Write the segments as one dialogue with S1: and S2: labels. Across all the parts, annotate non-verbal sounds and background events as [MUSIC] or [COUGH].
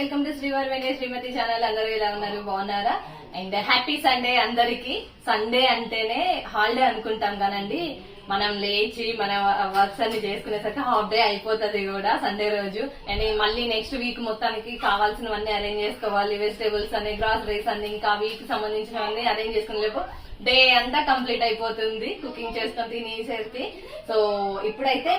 S1: Welcome to శ్రీవారి వెంకట శ్రీమతి channel. అందరూ ఎలా ఉన్నారు? బాగున్నారా? అండ్ హ్యాపీ సండే అందరికి. సండే అంటేనే హాలిడే అనుకుంటాం కానండి. మనం లేచి మన వర్క్స్ అన్ని చేసుకునేసరికి హాఫ్ డే అయిపోతుంది కూడా సండే రోజు. అండ్ మళ్ళీ నెక్స్ట్ వీక్ మొత్తానికి కావాల్సినవన్నీ అరేంజ్ చేసుకోవాలి. వెజిటేబుల్స్ అన్ని గ్రాసరీస్ అన్ని ఇంకా వీక్ సంబంధించినవన్నీ అరేంజ్ చేసుకునేపు డే అంతా కంప్లీట్ అయిపోతుంది కుకింగ్ చేస్తాం తినేసేసి. సో ఇప్పుడైతే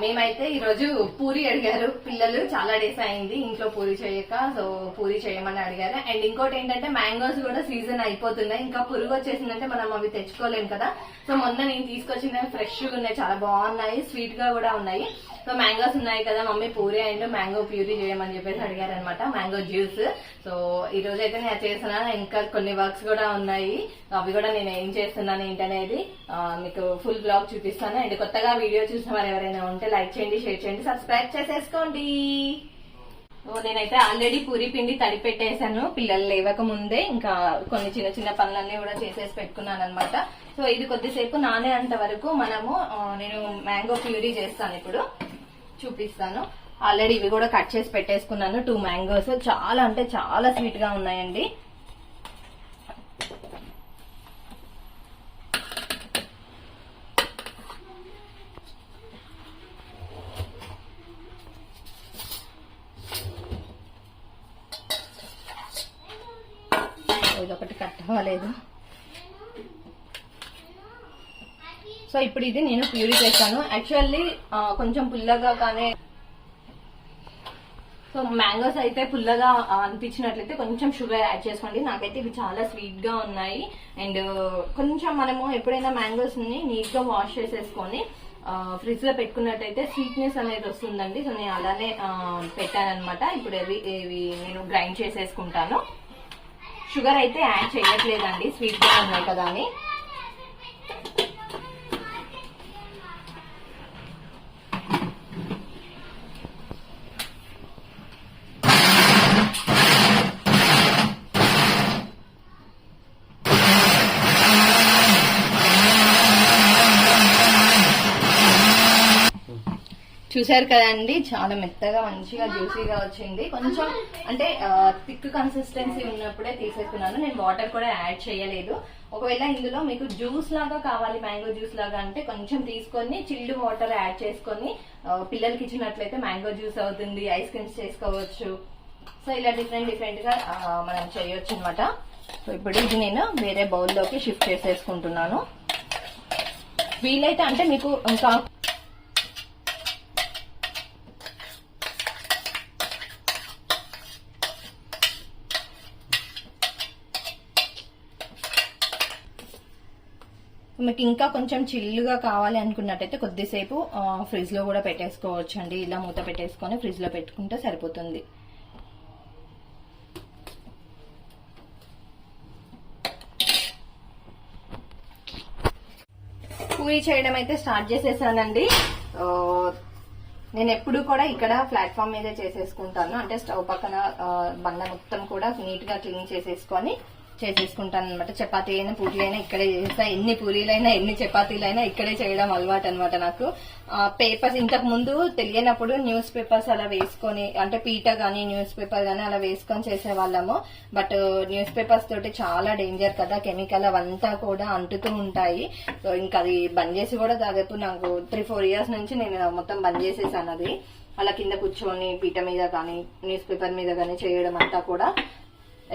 S1: మేమైతే ఈరోజు పూరి అడిగారు. పిల్లలు చాలా డేస్ అయింది ఇంట్లో పూరి చేయక సో పూరి చేయమని అడిగారు. అండ్ ఇంకోటి ఏంటంటే మ్యాంగోస్ కూడా సీజన్ అయిపోతున్నాయి. ఇంకా పురుగు వచ్చేసిందంటే మనం అవి తెచ్చుకోలేం కదా. సో మొన్న నేను తీసుకొచ్చిన ఫ్రెష్గా ఉన్నాయి చాలా బాగున్నాయి స్వీట్గా కూడా ఉన్నాయి. సో మ్యాంగోస్ ఉన్నాయి కదా mummy puri and mango puree చేయమని చెప్పేసి అడిగారు అనమాట మ్యాంగో జ్యూస్. సో ఈ రోజు అయితే నేను చేసిన ఇంకా కొన్ని వర్క్స్ కూడా ఉన్నాయి. అవి కూడా నేను ఏం చేస్తున్నాను ఏంటనేది ఆ, మీకు ఫుల్ బ్లాగ్ చూపిస్తాను. అండ్ కొత్తగా వీడియో చూసిన వారు ఎవరైనా ఉంటే లైక్ చేయండి షేర్ చేయండి సబ్స్క్రైబ్ చేసేసుకోండి. నేనైతే ఆల్రెడీ పూరి పిండి తడి పెట్టేశాను. పిల్లలు లేవక ముందే ఇంకా కొన్ని చిన్న చిన్న పనులన్నీ కూడా చేసేసి పెట్టుకున్నాను అనమాట సో ఇది కొద్దిసేపు నానే అంత వరకు మనము నేను మ్యాంగో ప్యూరీ చేస్తాను ఇప్పుడు. చూపిస్తాను. ఆల్రెడీ ఇవి కూడా కట్ చేసి పెట్టేసుకున్నాను టూ మ్యాంగోస్ చాలా అంటే చాలా స్వీట్గా ఉన్నాయండి. ఇదొకటి కట్ అవ్వలేదు సో ఇప్పుడు ఇది నేను ప్యూరీ చేస్తాను యాక్చువల్లీ కొంచెం పుల్లగా కానీ సో మ్యాంగోస్ అయితే పుల్లగా అనిపించినట్లయితే కొంచెం షుగర్ యాడ్ చేసుకోండి. నాకైతే ఇవి చాలా స్వీట్గా ఉన్నాయి. అండ్ కొంచెం మనము ఎప్పుడైనా మ్యాంగోస్ని నీట్గా వాష్ చేసేసుకొని ఫ్రిడ్జ్లో పెట్టుకున్నట్టయితే స్వీట్నెస్ అనేది వస్తుందండి. సో నేను అలానే పెట్టాను అనమాట ఇప్పుడు ఇవి నేను గ్రైండ్ చేసేసుకుంటాను. షుగర్ అయితే యాడ్ చేయట్లేదండి స్వీట్గా ఉన్నాయి కదా అని. చూసారు కదండి చాలా మెత్తగా మంచిగా జ్యూసీగా వచ్చింది. కొంచెం అంటే థిక్ కన్సిస్టెన్సీ ఉన్నప్పుడే తీసేసుకున్నాను. నేను వాటర్ కూడా యాడ్ చేయలేదు. ఒకవేళ ఇందులో మీకు జ్యూస్ లాగా కావాలి మ్యాంగో జ్యూస్ లాగా అంటే కొంచెం తీసుకొని చిల్డ్ వాటర్ యాడ్ చేసుకొని పిల్లలకి ఇచ్చినట్లయితే మ్యాంగో జ్యూస్ అవుతుంది ఐస్ క్రీమ్స్ చేసుకోవచ్చు. సో ఇలా డిఫరెంట్ డిఫరెంట్గా మనం చేయొచ్చు అనమాట సో ఇప్పుడు ఇది నేను వేరే బౌల్లోకి షిఫ్ట్ చేసేసుకుంటున్నాను. వీలైతే అంటే మీకు ఇంకా మీకు ఇంకా కొంచెం చిల్లుగా కావాలి అనుకున్నట్టయితే కొద్దిసేపు ఫ్రిడ్జ్లో కూడా పెట్టేసుకోవచ్చు అండి ఇలా మూత పెట్టేసుకొని ఫ్రిడ్జ్లో పెట్టుకుంటే సరిపోతుంది. పూరి చేయడం అయితే స్టార్ట్ చేసేసానండి. నేను ఎప్పుడు కూడా ఇక్కడ ప్లాట్ఫామ్ మీద చేసేసుకుంటాను. అంటే స్టవ్ పక్కన బండ మొత్తం కూడా నీట్గా క్లీన్ చేసేసుకొని చేసేసుకుంటాను అనమాట చపాతీ అయినా పూరీలైనా ఇక్కడే చేస్తా ఎన్ని పూరీలైనా ఎన్ని చపాతీలైనా ఇక్కడే చేయడం అలవాటు అనమాట నాకు పేపర్స్ ఇంతకు ముందు తెలియనప్పుడు న్యూస్ పేపర్స్ అలా వేసుకొని అంటే పీట కానీ న్యూస్ పేపర్ గానీ అలా వేసుకొని చేసేవాళ్ళము. బట్ న్యూస్ పేపర్స్ తోటి చాలా డేంజర్ కదా. కెమికల్ అవంతా కూడా అంటుతూ ఉంటాయి. సో ఇంకా అది బంద్ చేసి కూడా దాదాపు నాకు త్రీ ఫోర్ ఇయర్స్ నుంచి నేను మొత్తం బంద్ చేసేసాను అది. అలా కింద కూర్చొని పీట మీద కానీ న్యూస్ పేపర్ మీద కానీ చేయడం అంతా కూడా.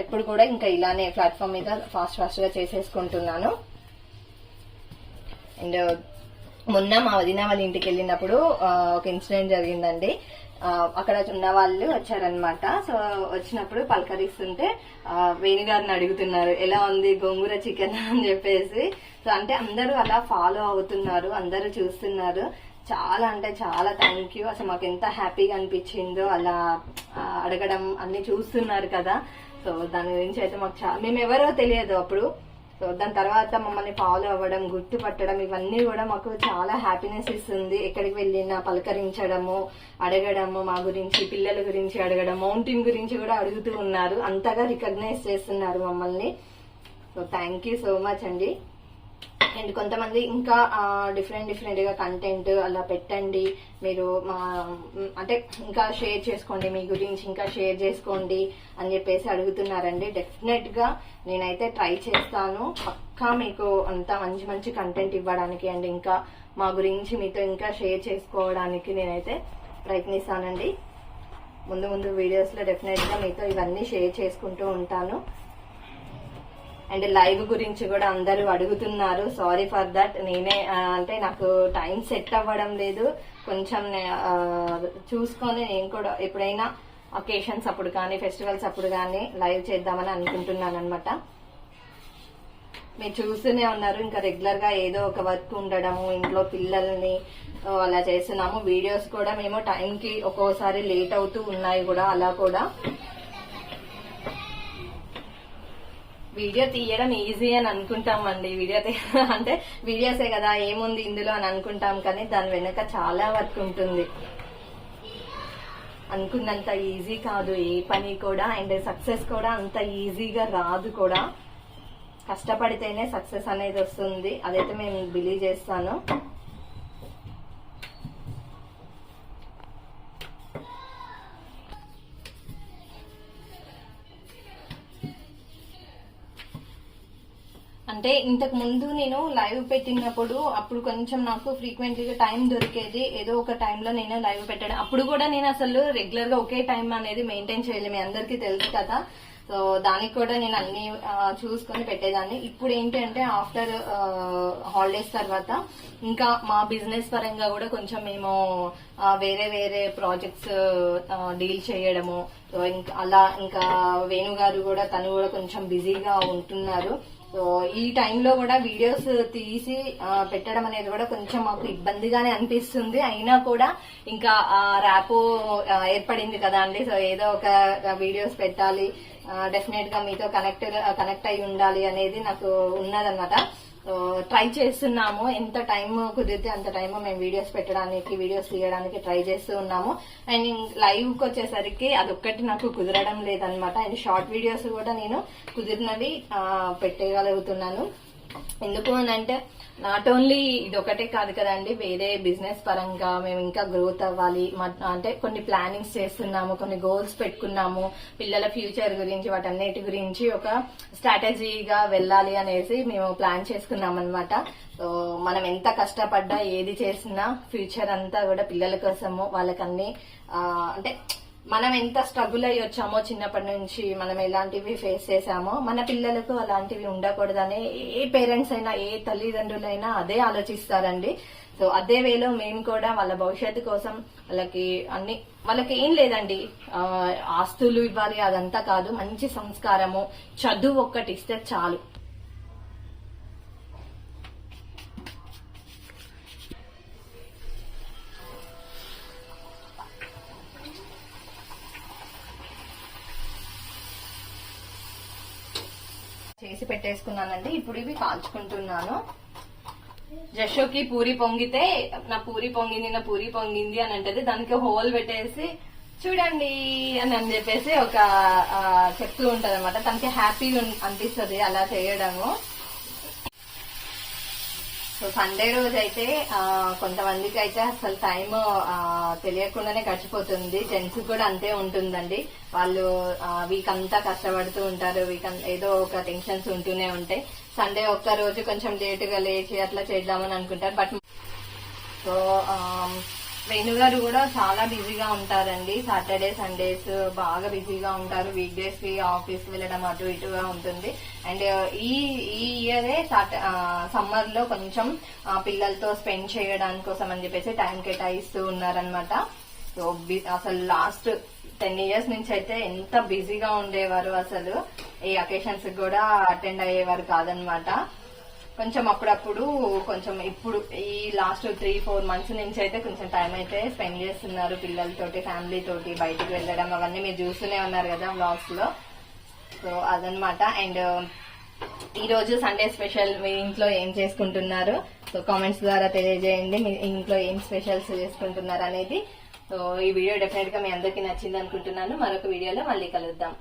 S1: ఎప్పుడు కూడా ఇంకా ఇలానే ప్లాట్ఫామ్ మీద ఫాస్ట్ ఫాస్ట్గా చేసేసుకుంటున్నాను. అండ్ మొన్న మా వదిన వాళ్ళ ఇంటికి వెళ్ళినప్పుడు ఒక ఇన్సిడెంట్ జరిగిందండి. అక్కడ ఉన్న వాళ్ళు వచ్చారనమాట సో వచ్చినప్పుడు పలకరిస్తుంటే వేణిగారిని గారిని అడుగుతున్నారు ఎలా ఉంది గోంగూర చికెన్? [LAUGHS] అని చెప్పేసి. సో అంటే అందరూ అలా ఫాలో అవుతున్నారు అందరూ చూస్తున్నారు. చాలా అంటే చాలా థ్యాంక్ యూ అసలు మాకు ఎంత హ్యాపీగా అనిపించిందో అలా అడగడం అన్ని చూస్తున్నారు కదా. సో దాని గురించి అయితే మాకు చాలా మేము ఎవరో తెలియదు అప్పుడు. సో దాని తర్వాత మమ్మల్ని ఫాలో అవ్వడం గుర్తుపట్టడం ఇవన్నీ కూడా మాకు చాలా హ్యాపీనెస్ ఇస్తుంది. ఎక్కడికి వెళ్ళినా పలకరించడము అడగడము మా గురించి పిల్లల గురించి అడగడం మౌంటైన్ గురించి కూడా అడుగుతూ ఉన్నారు. అంతగా రికగ్నైజ్ చేస్తున్నారు మమ్మల్ని. So thank you so much అండి.
S2: అండ్ కొంతమంది ఇంకా డిఫరెంట్ డిఫరెంట్గా కంటెంట్ అలా పెట్టండి. మీరు మా అంటే ఇంకా షేర్ చేసుకోండి మీ గురించి ఇంకా షేర్ చేసుకోండి అని చెప్పేసి అడుగుతున్నారండి. డెఫినెట్గా నేనైతే ట్రై చేస్తాను. పక్కా మీకు అంత మంచి మంచి కంటెంట్ ఇవ్వడానికి అండ్ ఇంకా మా గురించి మీతో ఇంకా షేర్ చేసుకోవడానికి నేనైతే ప్రయత్నిస్తానండి. ముందు ముందు వీడియోస్లో డెఫినెట్గా మీతో ఇవన్నీ షేర్ చేసుకుంటూ ఉంటాను. అండ్ లైవ్ గురించి కూడా అందరూ అడుగుతున్నారు. సారీ ఫర్ దట్ నేనే అంటే నాకు టైం సెట్ అవ్వడం లేదు. కొంచెం చూసుకొని నేను కూడా ఎప్పుడైనా అకేషన్స్ అప్పుడు కానీ ఫెస్టివల్స్ అప్పుడు కానీ లైవ్ చేద్దామని అనుకుంటున్నాను అనమాట మీరు చూస్తూనే ఉన్నారు. ఇంకా రెగ్యులర్గా ఏదో ఒక వర్క్ ఉండడము ఇంట్లో పిల్లల్ని అలా చేస్తున్నాము. వీడియోస్ కూడా మేము టైంకి ఒక్కోసారి లేట్ అవుతూ ఉన్నాయి కూడా అలా కూడా. వీడియో తీయడం ఈజీ అని అనుకుంటాం అండి వీడియో తీయడం [LAUGHS] అంటే వీడియోసే కదా ఏముంది ఇందులో అని అనుకుంటాం కానీ దాని వెనుక చాలా వర్క్ ఉంటుంది. అనుకున్నంత ఈజీ కాదు. ఏ పని కూడా అండ్ సక్సెస్ కూడా అంత ఈజీగా రాదు కూడా. కష్టపడితేనే సక్సెస్ అనేది వస్తుంది. అదైతే మేము బిలీవ్ చేస్తాను. అంటే ఇంతకు ముందు నేను లైవ్ పెట్టినప్పుడు అప్పుడు కొంచెం నాకు ఫ్రీక్వెంట్గా టైం దొరికేది. ఏదో ఒక టైంలో నేను లైవ్ పెట్టడం. అప్పుడు కూడా నేను అసలు రెగ్యులర్గా ఒకే టైం అనేది మెయింటైన్ చేయలేదు మీ అందరికీ తెలుసు కదా. సో దానికి కూడా నేను అన్ని చూసుకొని పెట్టేదాన్ని. ఇప్పుడు ఏంటి అంటే ఆఫ్టర్ హాలిడేస్ తర్వాత ఇంకా మా బిజినెస్ పరంగా కూడా కొంచెం మేము వేరే వేరే ప్రాజెక్ట్స్ డీల్ చేయడము. సో ఇంకా అలా ఇంకా వేణు గారు కూడా తను కూడా కొంచెం బిజీగా ఉంటున్నారు. సో ఈ టైంలో కూడా వీడియోస్ తీసి పెట్టడం అనేది కూడా కొంచెం మాకు ఇబ్బందిగానే అనిపిస్తుంది. అయినా కూడా ఇంకా ర్యాపో ఏర్పడింది కదా అండి. సో ఏదో ఒక వీడియోస్ పెట్టాలి. డెఫినెట్గా మీతో కనెక్ట్ కనెక్ట్ అయి ఉండాలి అనేది నాకు ఉన్నదన్నమాట. ట్రై చేస్తున్నాము. ఎంత టైం కుదిరితే అంత టైం మేము వీడియోస్ పెట్టడానికి వీడియోస్ తీయడానికి ట్రై చేస్తూ ఉన్నాము. అండ్ లైవ్కి వచ్చేసరికి అదొక్కటి నాకు కుదరడం లేదనమాట అండ్ షార్ట్ వీడియోస్ కూడా నేను కుదిరినవి పెట్టగలుగుతున్నాను. ఎందుకు అని అంటే నాట్ ఓన్లీ ఇది ఒకటే కాదు కదండి వేరే బిజినెస్ పరంగా మేము ఇంకా గ్రోత్ అవ్వాలి. మ- అంటే కొన్ని ప్లానింగ్స్ చేస్తున్నాము కొన్ని గోల్స్ పెట్టుకున్నాము. పిల్లల ఫ్యూచర్ గురించి వాటన్నిటి గురించి ఒక స్ట్రాటజీగా వెళ్ళాలి అనేసి మేము ప్లాన్ చేసుకున్నాం అనమాట సో మనం ఎంత కష్టపడ్డా ఏది చేసినా ఫ్యూచర్ అంతా కూడా పిల్లల కోసము వాళ్ళకన్నీ అంటే మనం ఎంత స్ట్రగుల్ అయ్యి వచ్చామో చిన్నప్పటి నుంచి మనం ఎలాంటివి ఫేస్ చేసామో మన పిల్లలకు అలాంటివి ఉండకూడదని ఏ పేరెంట్స్ అయినా ఏ తల్లిదండ్రులైనా అదే ఆలోచిస్తారండి. సో అదే వేలో మేము కూడా వాళ్ళ భవిష్యత్తు కోసం వాళ్ళకి అన్ని వాళ్ళకి ఏం లేదండి. ఆస్తులు ఇవ్వాలి అదంతా కాదు. మంచి సంస్కారము చదువు ఒక్కటి ఇస్తే చాలు. చేసి పెట్టేసుకున్నానండి. ఇప్పుడు ఇవి కాల్చుకుంటున్నాను. జషోకి పూరి పొంగితే నా పూరి పొంగింది నా పూరి పొంగింది అని అంటది. దానికి హోల్ పెట్టేసి చూడండి అని అని చెప్పేసి ఒక చెప్తూ ఉంటది అనమాట తనకి హ్యాపీ అనిపిస్తుంది అలా చేయడము. సో సండే రోజు అయితే కొంతమందికి అయితే అసలు టైం తెలియకుండానే గడిచిపోతుంది. జెంట్స్ కూడా అంతే ఉంటుందండి. వాళ్ళు వీక్ అంతా కష్టపడుతూ ఉంటారు. వీక్ ఏదో ఒక టెన్షన్స్ ఉంటూనే ఉంటాయి. సండే ఒక్క రోజు కొంచెం లేటుగా లేచి అట్లా చేద్దామని అనుకుంటారు. బట్ సో వేణు గారు కూడా చాలా బిజీగా ఉంటారండి. సాటర్డే సండేస్ బాగా బిజీగా ఉంటారు. వీక్ డేస్కి ఆఫీస్ వెళ్ళడం అటు ఇటుగా ఉంటుంది. అండ్ uh, ఈ ఈ ఇయరే సమ్మర్ uh, లో కొంచెం uh, పిల్లలతో స్పెండ్ చేయడానికి కోసం అని చెప్పేసి టైం కేటాయిస్తూ ఉన్నారనమాట సో బి- అసలు లాస్ట్ టెన్ ఇయర్స్ నుంచి అయితే ఎంత బిజీగా ఉండేవారు అసలు. ఈ అకేషన్స్ కూడా అటెండ్ అయ్యేవారు కాదనమాట కొంచెం అప్పుడప్పుడు కొంచెం ఇప్పుడు ఈ లాస్ట్ త్రీ ఫోర్ మంత్స్ నుంచి అయితే కొంచెం టైం అయితే స్పెండ్ చేస్తున్నారు పిల్లలతోటి ఫ్యామిలీతోటి బయటకు బయటికి వెళ్ళడం అవన్నీ మీరు చూస్తూనే ఉన్నారు కదా వ్లాగ్స్లో. సో అదనమాట అండ్ ఈరోజు సండే స్పెషల్ మీ ఇంట్లో ఏం చేసుకుంటున్నారు? సో కామెంట్స్ ద్వారా తెలియజేయండి. మీ ఇంట్లో ఏం స్పెషల్స్ చేసుకుంటున్నారు అనేది. సో ఈ వీడియో డెఫినెట్గా మీ అందరికీ నచ్చింది అనుకుంటున్నాను. మరొక వీడియోలో మళ్ళీ కలుద్దాం.